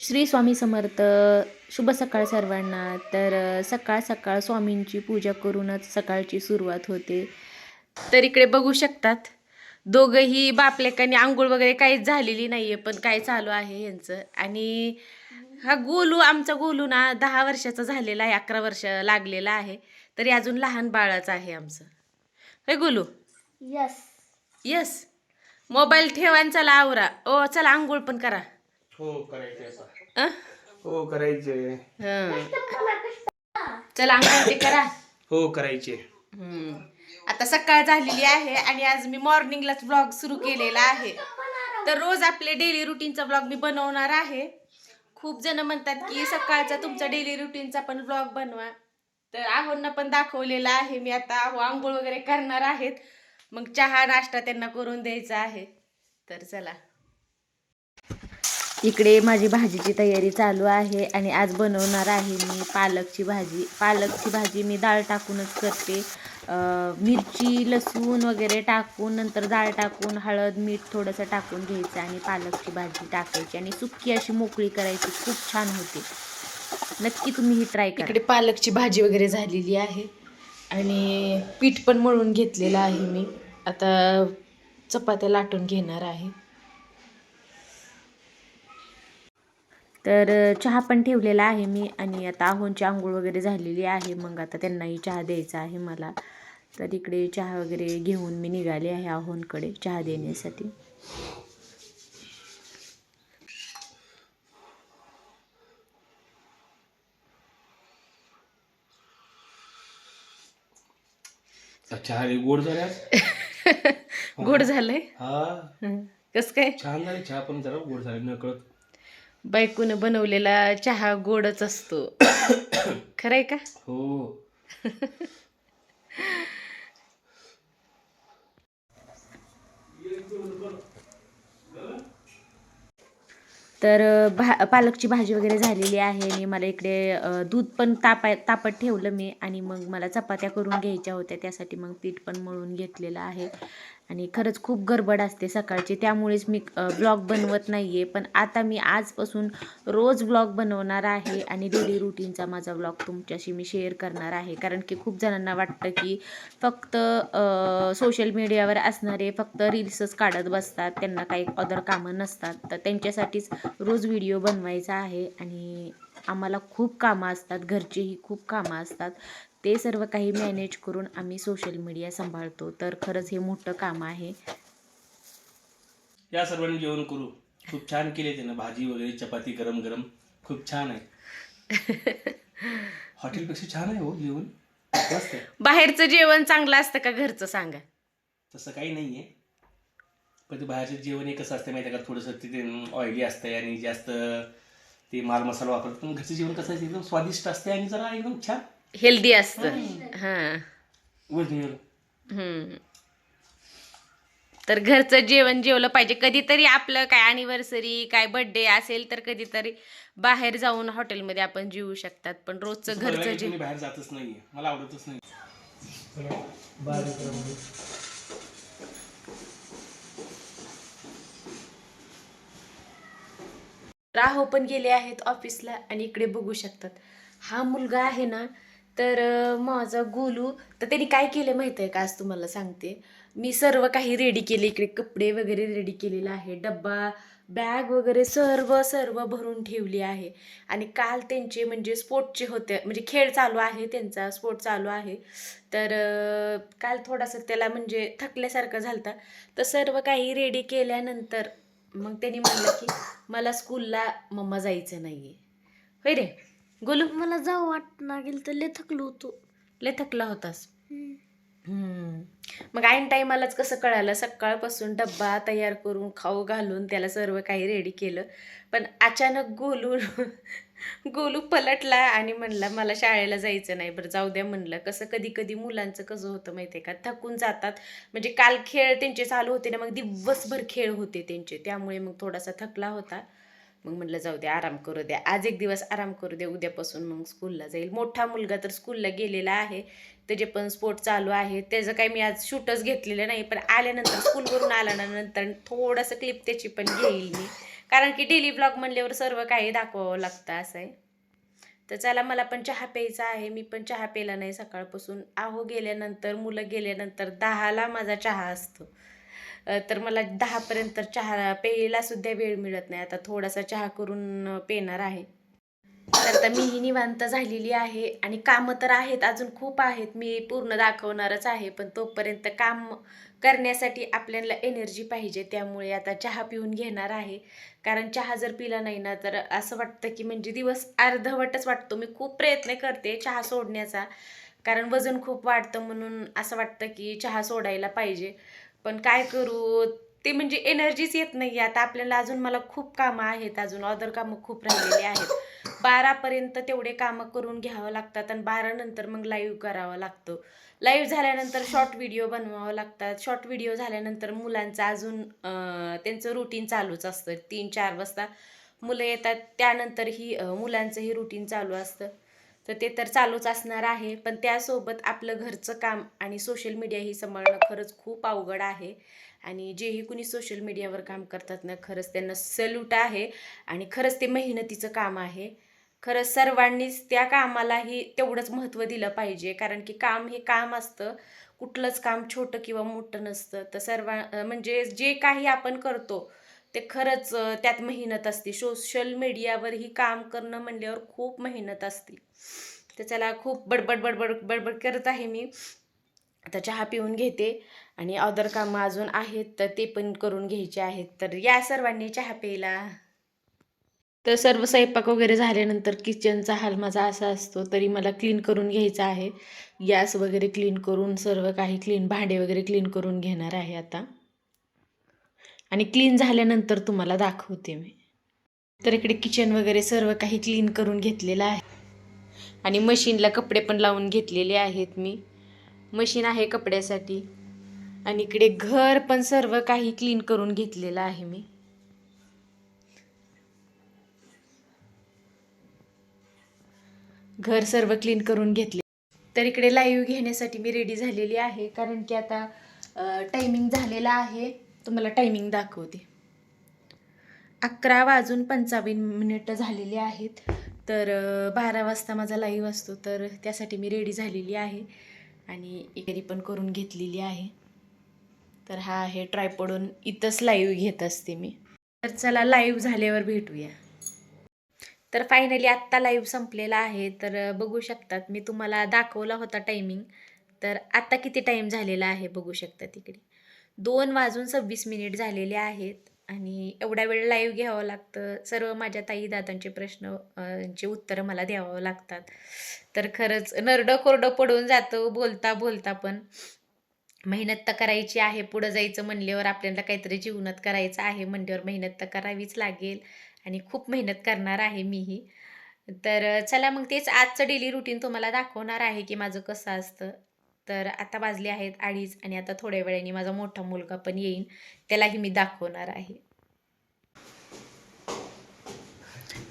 श्री स्वामी समर्थ शुभ सकाळ सर्वांना. तर सकाळ सकाळ स्वामींची पूजा करूनच सकाळची सुरुवात होते. तर इकडे बघू शकतात दोघंही बापलेकांनी आंघोळ वगैरे काहीच झालेली नाही आहे पण काय चालू आहे यांचं आणि हा गोलू आमचा गोलू ना दहा वर्षाचा झालेला आहे अकरा वर्ष लागलेला आहे. तरी अजून लहान बाळाच आहे आमचं. हे गोलू? यस यस मोबाईल ठेवा आणि चला आवरा. ओ चला आंघोळ पण करा. हो करायचे? हो करायचे. हं. चला आंघोळ ते करा. हो करायचे. हम्म. आता सकाळ झालेली आहे आणि आज मी मॉर्निंगलाच ब्लॉग सुरू केलेला आहे. तर रोज आपले डेली रुटीनचा ब्लॉग मी बनवणार आहे. खूप जण म्हणतात की सकाळचा तुमचा डेली रुटीनचा पण ब्लॉग बनवा. तर आहोंना पण दाखवलेला आहे. मी आता आहो आंघोळ वगैरे करणार आहेत. मग चहा नाश्ता त्यांना करून द्यायचा आहे. तर चला. इकडे माझी भाजीची तयारी चालू आहे आणि आज बनवणार आहे मी पालकची भाजी. पालकची भाजी मी डाळ टाकूनच करते. मिरची लसूण वगैरे टाकून नंतर डाळ टाकून हळद मीठ थोडंसं टाकून घ्यायचं आणि पालकची भाजी टाकायची आणि सुक्की अशी मोकळी करायची. खूप छान होते. नक्की तुम्ही ही ट्राय करा. इकडे पालकची भाजी वगैरे झालेली आहे आणि पीठ पण मळून घेतलेलं आहे मी. आता चपात्या लाटून घेणार आहे. तर चहा पण ठेवलेला आहे मी आणि आता आहोंची आंघोळ वगैरे झालेली आहे. मग आता त्यांनाही चहा द्यायचा आहे मला. तर इकडे चहा वगैरे घेऊन मी निघाले आहे आहोंकडे चहा देण्यासाठी. चहा गोड झाल्यास गोड झालंय? हा. कस काय? छान झाले चहा पण जरा गोड झाले न कळत बायकोनं बनवलेला चहा गोडच असतो. खरंय का? हो. तर भा पालकची भाजी वगैरे झालेली आहे. आणि मला इकडे दूध पण तापाय तापत ठेवलं मी आणि मग मला चपात्या करून घ्यायच्या होत्या. त्यासाठी मग पीठ पण मळून घेतलेलं आहे. आणि खरंच खूप गडबड असते सकाळची. त्यामुळेच मी ब्लॉग बनवत नाही आहे पण आता मी आजपासून रोज ब्लॉग बनवणार आहे आणि डेली रुटीनचा माझा ब्लॉग तुमच्याशी मी शेअर करणार आहे. कारण की खूप जणांना वाटतं की फक्त सोशल मीडियावर असणारे फक्त रील्सच काढत बसतात. त्यांना काही अदर कामं नसतात. तर त्यांच्यासाठीच रोज व्हिडिओ बनवायचा आहे आणि आम्हाला खूप कामं असतात. घरचेही खूप कामं असतात. ते सर्व काही मॅनेज करून आम्ही सोशल मीडिया सांभाळतो. तर खरंच हे मोठं काम आहे. या सर्वांनी जेवण करू. खूप छान केले त्यानं. भाजी वगैरे चपाती गरम गरम. खूप छान आहे. हॉटेलपेक्षा छान आहे हो जेवण. मस्त आहे. बाहेरचं जेवण चांगलं असतं का घरचं सांगा? तसं काही नाही आहे. पण ते बाहेरचं जेवण हे कसं असतं माहिती आहे का? थोडंसं ते ऑइली असतं आणि जास्त ते माल मसाला वापरतात. पण घरचं जेवण कसं आहे एकदम स्वादिष्ट असते आणि जरा एकदम छान. हेल्दी असतं. हां. हम्म. तर घरचं जेवण जेवलं पाहिजे. कधीतरी आपलं काय अॅनिव्हर्सरी काय बर्थडे असेल तर कधीतरी बाहेर जाऊन हॉटेलमध्ये आपण जेवू शकतात. पण रोजचं घरचं जे मी बाहेर जातच नाहीये. मला आवडतच नाही. राहो पण गेले आहेत ऑफिसला आणि इकडे बघू शकतात. हा मुलगा आहे ना तर माझा गोलू तर त्यांनी काय केलं माहीत आहे का? आज तुम्हाला सांगते. मी सर्व काही रेडी केले. इकडे कपडे वगैरे रेडी केलेला आहे डब्बा बॅग वगैरे सर्व सर्व भरून ठेवली आहे. आणि काल त्यांचे म्हणजे स्पोर्टचे होते म्हणजे खेळ चालू आहे त्यांचा स्पोर्ट चालू आहे. तर काल थोडासा त्याला म्हणजे थकल्यासारखं झालं तर सर्व काही रेडी केल्यानंतर मग त्यांनी म्हणलं की मला स्कूलला मम्मा जायचं नाही आहे होय रे? गोलू मला जाऊ वाट लागेल तर लय थकलो होतो. लय थकला होतास? हम्म. मग ऐन टायमालाच कसं कळालं? सकाळपासून डब्बा तयार करून खाऊ घालून त्याला सर्व काही रेडी केलं. पण अचानक गोलू गोलू पलटला आणि म्हणला मला शाळेला जायचं नाही बरं जाऊ द्या म्हणलं. कसं कधी कधी मुलांचं कसं होतं माहिती आहे का? थकून जातात. म्हणजे काल खेळ त्यांचे चालू होते ना मग दिवसभर खेळ होते त्यांचे. त्यामुळे मग थोडासा थकला होता. मग म्हटलं जाऊ द्या आराम करू द्या. आज एक दिवस आराम करू द्या उद्यापासून मग स्कूलला जाईल. मोठा मुलगा तर स्कूलला गेलेला आहे. त्याचे पण स्पोर्ट चालू आहे. त्याचं काही मी आज शूटच घेतलेलं नाही पण आल्यानंतर स्कूलवरून आल्यानंतर थोडंसं क्लिप त्याची पण घेईल मी. कारण की डेली ब्लॉग म्हणल्यावर सर्व काही दाखवावं लागतं असं आहे. तर चला मला पण चहा प्यायचा आहे. मी पण चहा प्यायला नाही सकाळपासून. आहो गेल्यानंतर मुलं गेल्यानंतर दहाला माझा चहा असतो. तर मला दहापर्यंत चहा पेयलासुद्धा सुद्धा वेळ मिळत नाही. आता थोडासा चहा करून पेणार आहे. तर आता मीही निवांत झालेली आहे आणि कामं तर आहेत अजून खूप आहेत. मी पूर्ण दाखवणारच आहे पण तोपर्यंत काम करण्यासाठी आपल्याला एनर्जी पाहिजे त्यामुळे आता चहा पिऊन घेणार आहे. कारण चहा जर पिला नाही ना तर असं वाटतं की म्हणजे दिवस अर्धवटच वाटतो. मी खूप प्रयत्न करते चहा सोडण्याचा. कारण वजन खूप वाढतं म्हणून असं वाटतं की चहा सोडायला पाहिजे. पण काय करू? ते म्हणजे एनर्जीच येत नाही आता आपल्याला अजून मला खूप कामं आहेत. अजून अदर कामं खूप राहिलेली आहेत. बारापर्यंत तेवढे कामं करून घ्यावं लागतात आणि बारा नंतर मग लाईव्ह करावं लागतं. लाईव्ह झाल्यानंतर शॉर्ट व्हिडिओ बनवावं लागतात. शॉर्ट व्हिडिओ झाल्यानंतर मुलांचं अजून त्यांचं रुटीन चालूच असतं. तीन चार वाजता मुलं येतात. त्यानंतरही मुलांचंही रुटीन चालू असतं. तर ते तर चालूच असणार आहे. पण त्यासोबत आपलं घरचं काम आणि सोशल मीडिया ही सांभाळणं खरंच खूप अवघड आहे. आणि जेही कुणी सोशल मीडियावर काम करतात ना खरंच त्यांना सल्यूट आहे. आणि खरंच ते मेहनतीचं काम आहे. खरंच सर्वांनीच त्या कामालाही तेवढंच महत्त्व दिलं पाहिजे. कारण की काम हे काम असतं. कुठलंच काम छोटं किंवा मोठं नसतं. तर सर्व म्हणजे जे काही आपण करतो ते खरंच त्यात मेहनत असते. सोशल मीडियावरही काम करणं म्हणल्यावर खूप मेहनत असते. तर खूप बडबड बडबड बडबड करत आहे मी. आता चहा पिऊन घेते आणि अदर कामं अजून आहेत तर ते पण करून घ्यायचे आहेत. तर या सर्वांनी चहा प्यायला. तर सर्व स्वयंपाक वगैरे झाल्यानंतर किचनचा हाल माझा असा असतो तरी मला क्लीन करून घ्यायचा आहे. गॅस वगैरे क्लीन करून सर्व काही क्लीन भांडे वगैरे क्लीन करून घेणार आहे आता. आणि क्लीन झाल्यानंतर तुम्हाला दाखवते मी. तर इकडे किचन वगैरे सर्व काही क्लीन करून घेतलेलं आहे. आणि मशीनला कपडे पण लावून घेतलेले आहेत मी. मशीन आहे कपड्यासाठी. आणि इकडे घर पण सर्व काही क्लीन करून घेतलेलं आहे मी. घर सर्व क्लीन करून घेतले. तर इकडे लाईव्ह घेण्यासाठी मी रेडी झालेली आहे. कारण की आता टायमिंग झालेला आहे. तुम्हाला टायमिंग दाखवते. अकरा वाजून पंचावन्न मिनिटं झालेली आहेत. तर बारा वाजता माझा लाईव्ह असतो तर त्यासाठी मी रेडी झालेली आहे. आणि इकडे पण करून घेतलेली आहे. तर हा आहे ट्रायपॉडून इथंच लाईव्ह घेत असते मी. तर चला लाईव्ह झाल्यावर भेटूया. तर फायनली आत्ता लाईव्ह संपलेला आहे. तर बघू शकतात मी तुम्हाला दाखवला होता टायमिंग तर आत्ता किती टाईम झालेला आहे बघू शकता तिकडे. दोन वाजून सव्वीस मिनिट झालेले आहेत आणि एवढा वेळ लाईव्ह घ्यावं लागतं. सर्व माझ्या ताई दादांचे प्रश्न चे उत्तरं मला द्यावं लागतात. तर खरंच नरडं कोरडं पडून जातं बोलता बोलता पण. मेहनत तर करायची आहे पुढं जायचं म्हणल्यावर आपल्याला काहीतरी जीवनात करायचं आहे म्हणल्यावर मेहनत तर करावीच लागेल. आणि खूप मेहनत करणार आहे मीही. तर चला मग तेच आजचं डेली रुटीन तुम्हाला दाखवणार आहे की माझं कसं असतं. तर आता वाजले आहेत अडीच आणि आता थोड्या वेळाने माझा मोठा मुलगा पण येईन. त्यालाही मी दाखवणार आहे.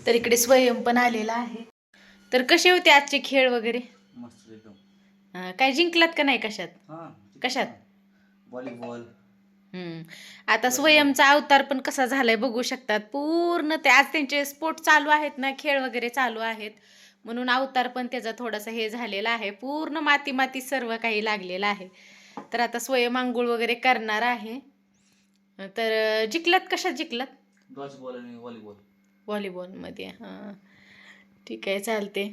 तर इकडे स्वयं पण आलेला आहे. तर कसे होते आजचे खेळ वगैरे? अं, काय जिंकलात का नाही कशात? हां कशात? व्हॉलीबॉल हम्म. आता स्वयंचा अवतार पण कसा झालाय बघू शकतात. पूर्ण ते आज त्यांचे स्पोर्ट चालू आहेत ना खेळ वगैरे चालू आहेत. म्हणून अवतार पण त्याचा थोडासा हे झालेला आहे. पूर्ण माती माती सर्व काही लागलेलं आहे. तर आता स्वयं आंघोळ वगैरे करणार आहे. तर जिंकलात कशात जिंकलात? व्हॉलीबॉल व्हॉलीबॉलमध्ये हां. ठीक आहे चालते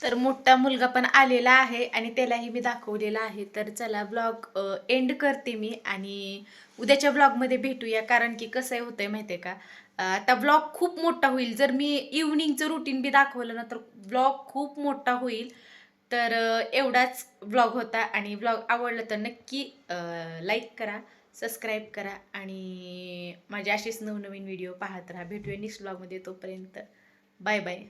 तर मोठा मुलगा पण आलेला आहे आणि त्यालाही मी दाखवलेला आहे. तर चला ब्लॉग एंड करते मी आणि उद्याच्या ब्लॉगमध्ये भेटूया. कारण की कसं होतंय माहिती आहे का? आता ब्लॉग खूप मोठा होईल. जर मी इव्हनिंगचं रुटीन बी दाखवलं ना तर ब्लॉग खूप मोठा होईल. तर एवढाच ब्लॉग होता आणि ब्लॉग आवडला तर नक्की लाईक करा सबस्क्राईब करा आणि माझे असेच नवनवीन व्हिडिओ पाहत राहा. भेटूया नेक्स्ट ब्लॉगमध्ये तोपर्यंत. Bye bye